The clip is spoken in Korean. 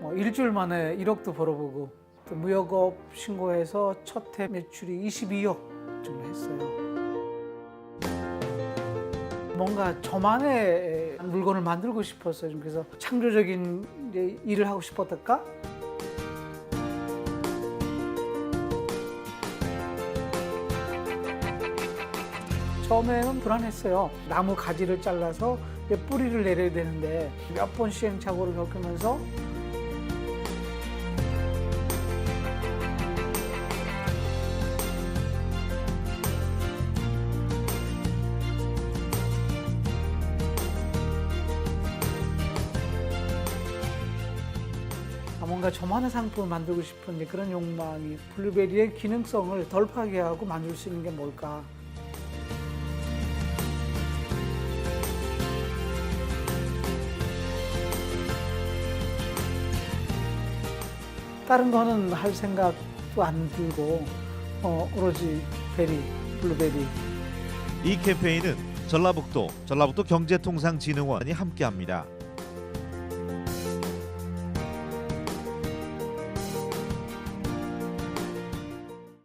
뭐 일주일 만에 1억도 벌어보고 또 무역업 신고해서 첫 해 매출이 22억 정도 했어요. 뭔가 저만의 물건을 만들고 싶었어요. 그래서 창조적인 일을 하고 싶었달까? 처음에는 불안했어요. 나무 가지를 잘라서 뿌리를 내려야 되는데 몇 번 시행착오를 겪으면서 뭔가 저만의 상품을 만들고 싶은 그런 욕망이 블루베리의 기능성을 덜 파괴하고 만들 수 있는 게 뭘까? 다른 거는 할 생각도 안 들고 어, 오로지 베리, 블루베리 이 캠페인은 전라북도 전라북도 경제통상진흥원이 함께합니다.